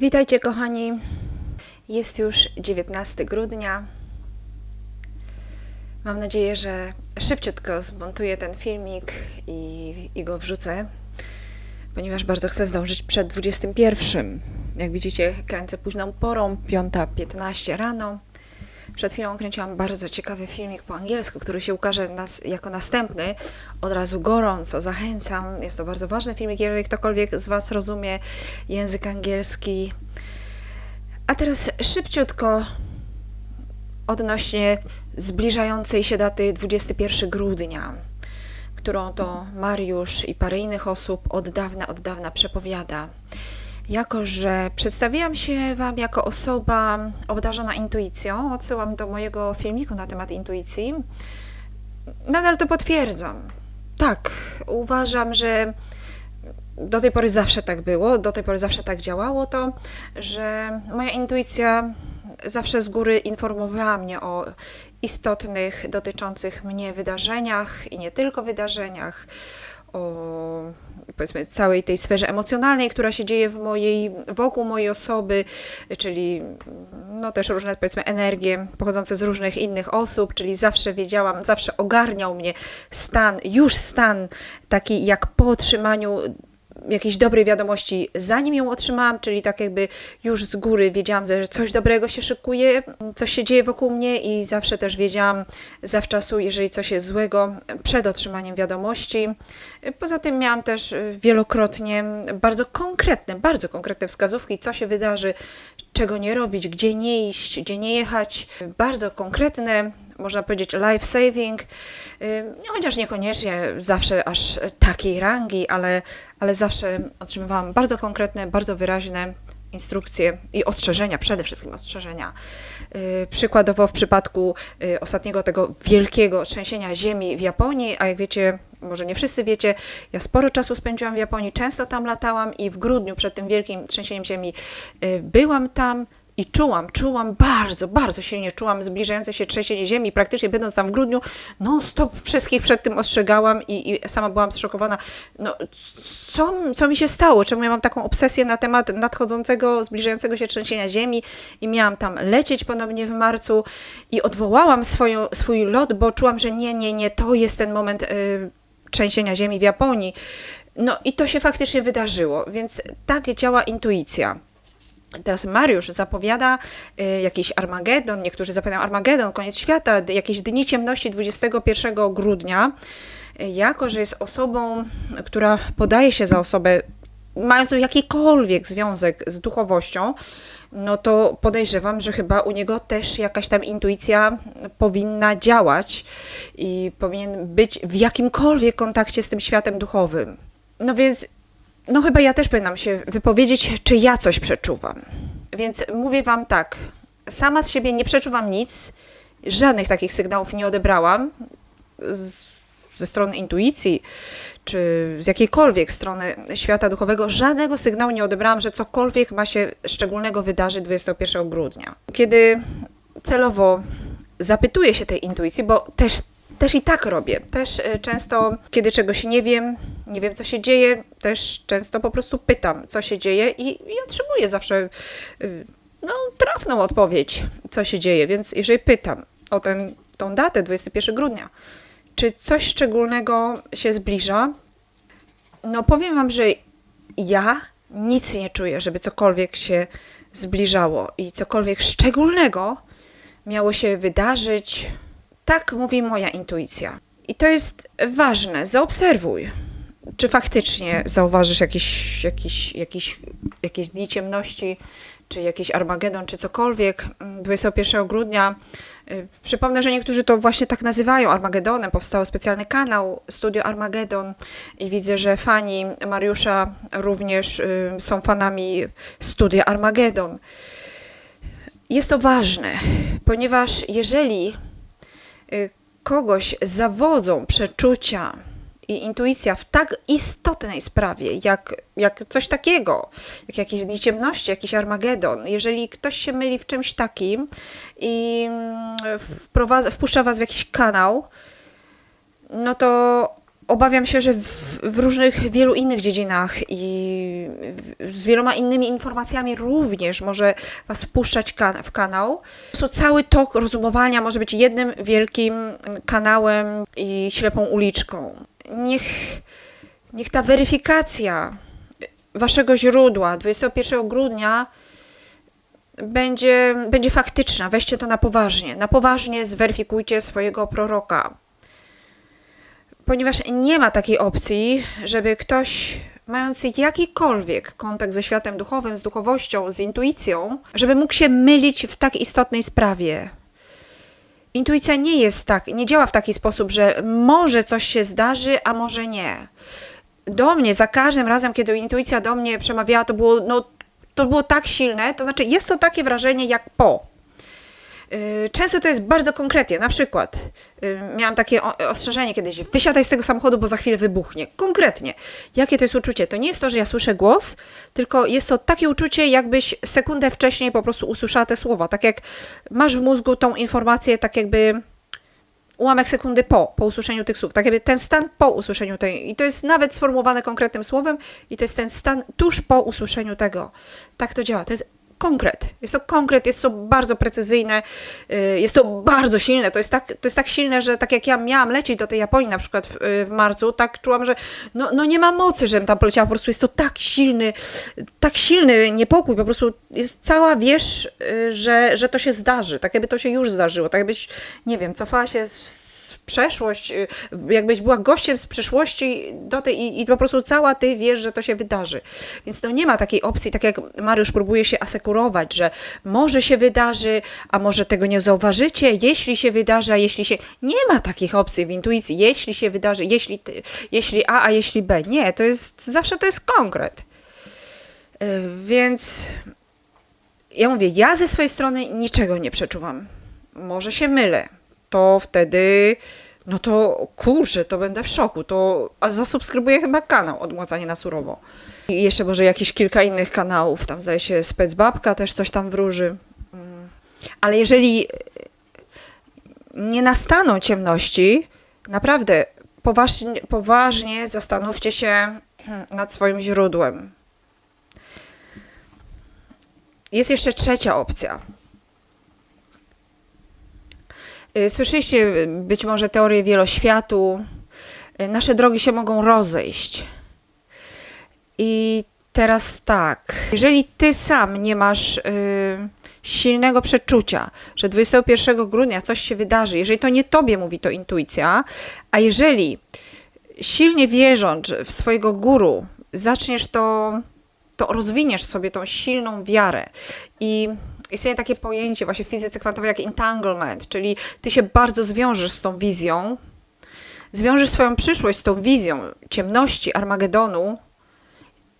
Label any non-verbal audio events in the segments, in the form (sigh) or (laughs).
Witajcie kochani. Jest już 19 grudnia. Mam nadzieję, że szybciutko zmontuję ten filmik i, i go wrzucę, ponieważ bardzo chcę zdążyć przed 21. Jak widzicie, kręcę późną porą, 5.15 rano. Przed chwilą kręciłam bardzo ciekawy filmik po angielsku, który się ukaże nas jako następny. Od razu gorąco zachęcam. Jest to bardzo ważny filmik, jeżeli ktokolwiek z Was rozumie język angielski. A teraz szybciutko odnośnie zbliżającej się daty 21 grudnia, którą to Mariusz i parę innych osób od dawna, od dawna przepowiada. Jako, że przedstawiłam się Wam jako osoba obdarzona intuicją, odsyłam do mojego filmiku na temat intuicji, nadal to potwierdzam. Tak, uważam, że do tej pory zawsze tak było, do tej pory zawsze tak działało to, że moja intuicja zawsze z góry informowała mnie o istotnych, dotyczących mnie wydarzeniach i nie tylko wydarzeniach, o powiedzmy całej tej sferze emocjonalnej, która się dzieje w mojej, wokół mojej osoby, czyli no też różne powiedzmy energie pochodzące z różnych innych osób, czyli zawsze wiedziałam, zawsze ogarniał mnie stan, już stan taki jak po otrzymaniu jakiejś dobrej wiadomości, zanim ją otrzymałam, czyli tak jakby już z góry wiedziałam, że coś dobrego się szykuje, coś się dzieje wokół mnie i zawsze też wiedziałam zawczasu, jeżeli coś jest złego, przed otrzymaniem wiadomości. Poza tym miałam też wielokrotnie bardzo konkretne, bardzo konkretne wskazówki, co się wydarzy, czego nie robić, gdzie nie iść, gdzie nie jechać. Bardzo konkretne, można powiedzieć life saving, chociaż niekoniecznie zawsze aż takiej rangi, ale, ale zawsze otrzymywałam bardzo konkretne, bardzo wyraźne instrukcje i ostrzeżenia, przede wszystkim ostrzeżenia. Y, Przykładowo w przypadku y, ostatniego tego wielkiego trzęsienia ziemi w Japonii, a jak wiecie, może nie wszyscy wiecie, ja sporo czasu spędziłam w Japonii, często tam latałam i w grudniu przed tym wielkim trzęsieniem ziemi y, byłam tam i czułam, czułam bardzo, bardzo silnie czułam zbliżające się trzęsienie ziemi. Praktycznie będąc tam w grudniu, non stop wszystkich przed tym ostrzegałam i, i sama byłam zszokowana. No, co, co mi się stało? Czemu ja mam taką obsesję na temat nadchodzącego, zbliżającego się trzęsienia ziemi i miałam tam lecieć ponownie w marcu i odwołałam swoją, swój lot, bo czułam, że nie, nie, nie, to jest ten moment y, trzęsienia ziemi w Japonii. No i to się faktycznie wydarzyło, więc tak działa intuicja. Teraz Mariusz zapowiada y, jakiś Armagedon, niektórzy zapowiadają Armagedon, koniec świata, jakieś dni ciemności 21 grudnia. Y, Jako, że jest osobą, która podaje się za osobę mającą jakikolwiek związek z duchowością, no to podejrzewam, że chyba u niego też jakaś tam intuicja powinna działać i powinien być w jakimkolwiek kontakcie z tym światem duchowym. No więc no chyba ja też powinnam się wypowiedzieć, czy ja coś przeczuwam. Więc mówię Wam tak, sama z siebie nie przeczuwam nic, żadnych takich sygnałów nie odebrałam z, ze strony intuicji, czy z jakiejkolwiek strony świata duchowego, żadnego sygnału nie odebrałam, że cokolwiek ma się szczególnego wydarzyć 21 grudnia. Kiedy celowo zapytuję się tej intuicji, bo też też i tak robię. Też y, często, kiedy czegoś nie wiem, nie wiem co się dzieje, też często po prostu pytam, co się dzieje i, i otrzymuję zawsze y, no, trafną odpowiedź, co się dzieje. Więc jeżeli pytam o ten, tą datę, 21 grudnia, czy coś szczególnego się zbliża, no powiem Wam, że ja nic nie czuję, żeby cokolwiek się zbliżało i cokolwiek szczególnego miało się wydarzyć. Tak mówi moja intuicja. I to jest ważne. Zaobserwuj, czy faktycznie zauważysz jakieś, jakieś, jakieś, jakieś dni ciemności, czy jakiś Armagedon, czy cokolwiek. Mm, 21 grudnia. Przypomnę, że niektórzy to właśnie tak nazywają Armagedonem. Powstał specjalny kanał Studio Armagedon i widzę, że fani Mariusza również y, są fanami Studia Armagedon. Jest to ważne, ponieważ jeżeli kogoś zawodzą przeczucia i intuicja w tak istotnej sprawie, jak, jak coś takiego, jak jakieś dni ciemności, jakiś Armagedon, jeżeli ktoś się myli w czymś takim i mm, wprowadza, wpuszcza was w jakiś kanał, no to obawiam się, że w, w różnych, wielu innych dziedzinach i z wieloma innymi informacjami również może Was wpuszczać kan- w kanał. Po prostu cały tok rozumowania może być jednym wielkim kanałem i ślepą uliczką. Niech, niech ta weryfikacja Waszego źródła 21 grudnia będzie, będzie faktyczna. Weźcie to na poważnie. Na poważnie zweryfikujcie swojego proroka ponieważ nie ma takiej opcji, żeby ktoś mający jakikolwiek kontakt ze światem duchowym, z duchowością, z intuicją, żeby mógł się mylić w tak istotnej sprawie. Intuicja nie jest tak, nie działa w taki sposób, że może coś się zdarzy, a może nie. Do mnie, za każdym razem, kiedy intuicja do mnie przemawiała, to było, no, to było tak silne, to znaczy jest to takie wrażenie jak po. Yy, Często to jest bardzo konkretnie. Na przykład yy, miałam takie ostrzeżenie kiedyś: wysiadaj z tego samochodu, bo za chwilę wybuchnie. Konkretnie. Jakie to jest uczucie? To nie jest to, że ja słyszę głos, tylko jest to takie uczucie, jakbyś sekundę wcześniej po prostu usłyszała te słowa. Tak jak masz w mózgu tą informację, tak jakby ułamek sekundy po, po usłyszeniu tych słów. Tak jakby ten stan po usłyszeniu tej. I to jest nawet sformułowane konkretnym słowem, i to jest ten stan tuż po usłyszeniu tego. Tak to działa. To jest konkret. Jest to konkret, jest to bardzo precyzyjne, y, jest to bardzo silne. To jest, tak, to jest tak silne, że tak jak ja miałam lecieć do tej Japonii na przykład w, y, w marcu, tak czułam, że no, no nie ma mocy, żebym tam poleciała. Po prostu jest to tak silny, tak silny niepokój. Po prostu jest cała wierz, y, że, że to się zdarzy. Tak jakby to się już zdarzyło. Tak jakbyś, nie wiem, cofała się w przeszłość, jakbyś była gościem z przyszłości do tej i, i po prostu cała ty wiesz, że to się wydarzy. Więc no nie ma takiej opcji, tak jak Mariusz próbuje się asekurować, że może się wydarzy, a może tego nie zauważycie, jeśli się wydarzy, a jeśli się... Nie ma takich opcji w intuicji, jeśli się wydarzy, jeśli, jeśli A, a jeśli B. Nie, to jest, zawsze to jest konkret. Y, Więc ja mówię, ja ze swojej strony niczego nie przeczuwam. Może się mylę. To wtedy, no to kurczę, to będę w szoku. To a zasubskrybuję chyba kanał Odmłacanie na surowo. I jeszcze może jakieś kilka innych kanałów. Tam zdaje się Specbabka też coś tam wróży. Mm. Ale jeżeli nie nastaną ciemności, naprawdę poważnie, poważnie zastanówcie się (clears throat) nad swoim źródłem. Jest jeszcze trzecia opcja. Y, Słyszeliście y, być może teorię wieloświatu. Y, Nasze drogi się mogą rozejść. I teraz tak, jeżeli ty sam nie masz silnego przeczucia, że 21 grudnia coś się wydarzy, jeżeli to nie tobie mówi to intuicja, a jeżeli silnie wierząc w swojego guru, zaczniesz to, to rozwiniesz sobie tą silną wiarę i istnieje takie pojęcie właśnie w fizyce kwantowej jak entanglement, czyli ty się bardzo zwiążesz z tą wizją, zwiążesz swoją przyszłość z tą wizją ciemności Armagedonu,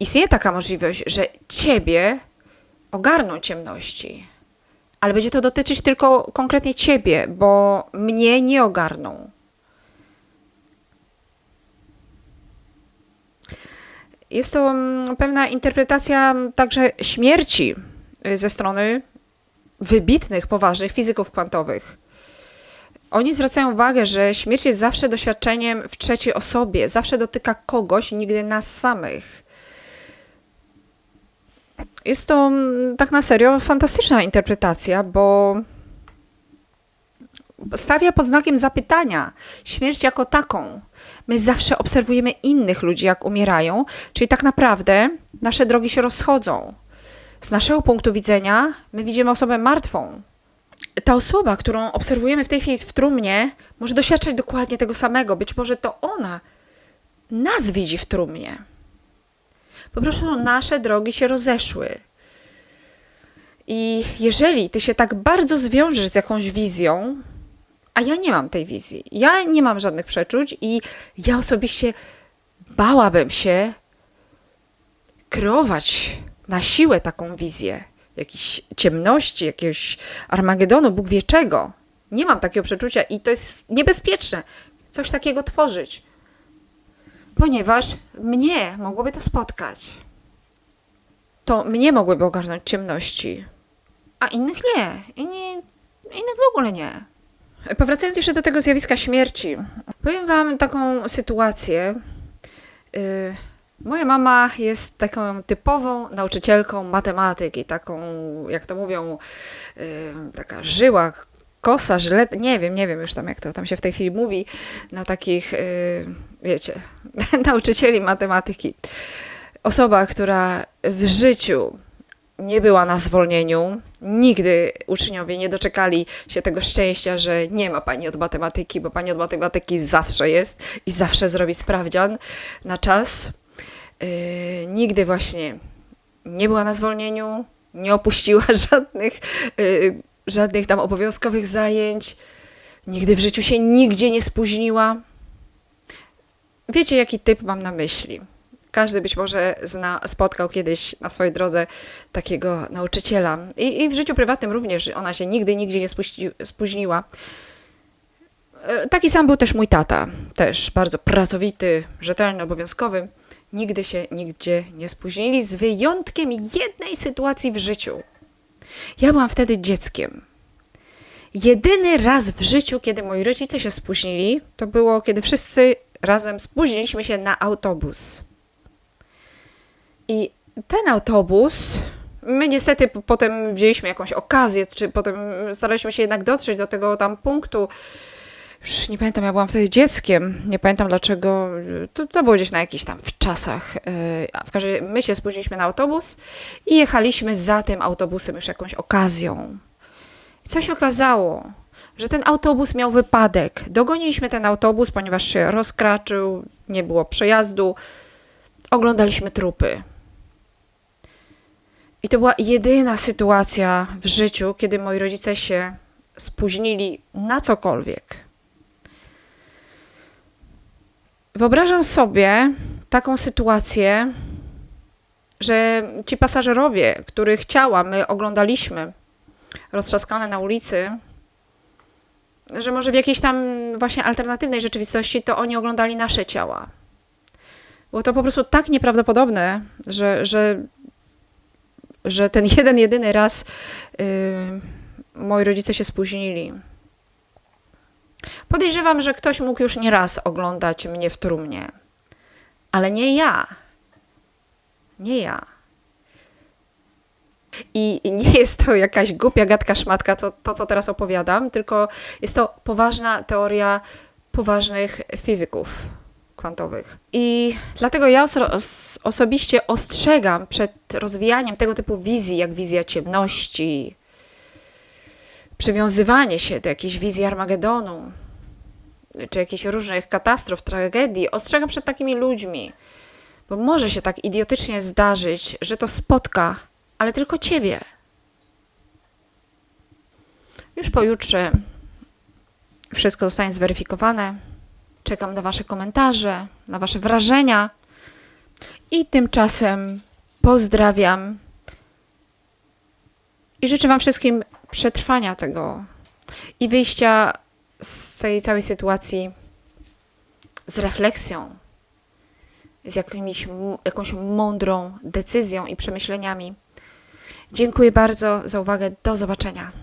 istnieje taka możliwość, że ciebie ogarną ciemności, ale będzie to dotyczyć tylko konkretnie ciebie, bo mnie nie ogarną. Jest to mm, pewna interpretacja także śmierci y, ze strony wybitnych, poważnych fizyków kwantowych. Oni zwracają uwagę, że śmierć jest zawsze doświadczeniem w trzeciej osobie, zawsze dotyka kogoś, nigdy nas samych. Jest to mm, tak na serio fantastyczna interpretacja, bo stawia pod znakiem zapytania śmierć jako taką. My zawsze obserwujemy innych ludzi, jak umierają, czyli tak naprawdę nasze drogi się rozchodzą. Z naszego punktu widzenia my widzimy osobę martwą. Ta osoba, którą obserwujemy w tej chwili w trumnie, może doświadczać dokładnie tego samego. Być może to ona nas widzi w trumnie. Po prostu nasze drogi się rozeszły. I jeżeli ty się tak bardzo zwiążesz z jakąś wizją, a ja nie mam tej wizji, ja nie mam żadnych przeczuć i ja osobiście bałabym się kreować na siłę taką wizję jakiejś ciemności, jakiegoś Armagedonu, Bóg wie czego. Nie mam takiego przeczucia i to jest niebezpieczne coś takiego tworzyć, ponieważ mnie mogłoby to spotkać. To mnie mogłyby ogarnąć ciemności, a innych nie. Inni, innych w ogóle nie. Powracając jeszcze do tego zjawiska śmierci, powiem Wam taką sytuację. Y, Moja mama jest taką typową nauczycielką matematyki, taką, jak to mówią, y, taka żyła, kosa, żylet, nie wiem, nie wiem już tam, jak to tam się w tej chwili mówi, na takich, y, wiecie, (laughs) nauczycieli matematyki. Osoba, która w życiu nie była na zwolnieniu. Nigdy uczniowie nie doczekali się tego szczęścia, że nie ma pani od matematyki, bo pani od matematyki zawsze jest i zawsze zrobi sprawdzian na czas. Yy, nigdy właśnie nie była na zwolnieniu, nie opuściła (laughs) żadnych, yy, żadnych tam obowiązkowych zajęć. Nigdy w życiu się nigdzie nie spóźniła. Wiecie, jaki typ mam na myśli? Każdy być może zna, spotkał kiedyś na swojej drodze takiego nauczyciela. I, I w życiu prywatnym również ona się nigdy, nigdzie nie spuści, spóźniła. E, Taki sam był też mój tata. Też bardzo pracowity, rzetelny, obowiązkowy. Nigdy się nigdzie nie spóźnili, z wyjątkiem jednej sytuacji w życiu. Ja byłam wtedy dzieckiem. Jedyny raz w życiu, kiedy moi rodzice się spóźnili, to było, kiedy wszyscy razem spóźniliśmy się na autobus. I ten autobus, my niestety potem wzięliśmy jakąś okazję, czy potem staraliśmy się jednak dotrzeć do tego tam punktu. Już nie pamiętam, ja byłam wtedy dzieckiem, nie pamiętam dlaczego, to, to było gdzieś na jakichś tam w czasach. A W każdym razie my się spóźniliśmy na autobus i jechaliśmy za tym autobusem już jakąś okazją. I co się okazało? Że ten autobus miał wypadek. Dogoniliśmy ten autobus, ponieważ się rozkraczył, nie było przejazdu. Oglądaliśmy trupy. I to była jedyna sytuacja w życiu, kiedy moi rodzice się spóźnili na cokolwiek. Wyobrażam sobie taką sytuację, że ci pasażerowie, których ciała my oglądaliśmy, roztrzaskane na ulicy, że może w jakiejś tam właśnie alternatywnej rzeczywistości to oni oglądali nasze ciała. Było to po prostu tak nieprawdopodobne, że, że, że ten jeden, jedyny raz yy, moi rodzice się spóźnili. Podejrzewam, że ktoś mógł już nie raz oglądać mnie w trumnie, ale nie ja. Nie ja. I nie jest to jakaś głupia gadka szmatka, co, to co teraz opowiadam, tylko jest to poważna teoria poważnych fizyków kwantowych. I dlatego ja oso- os- osobiście ostrzegam przed rozwijaniem tego typu wizji, jak wizja ciemności, przywiązywanie się do jakiejś wizji Armagedonu, czy jakichś różnych katastrof, tragedii. Ostrzegam przed takimi ludźmi, bo może się tak idiotycznie zdarzyć, że to spotka, ale tylko ciebie. Już pojutrze wszystko zostanie zweryfikowane. Czekam na Wasze komentarze, na Wasze wrażenia. I tymczasem pozdrawiam i życzę Wam wszystkim przetrwania tego i wyjścia z tej całej sytuacji z refleksją, z jakimiś, jakąś mądrą decyzją i przemyśleniami. Dziękuję bardzo za uwagę. Do zobaczenia.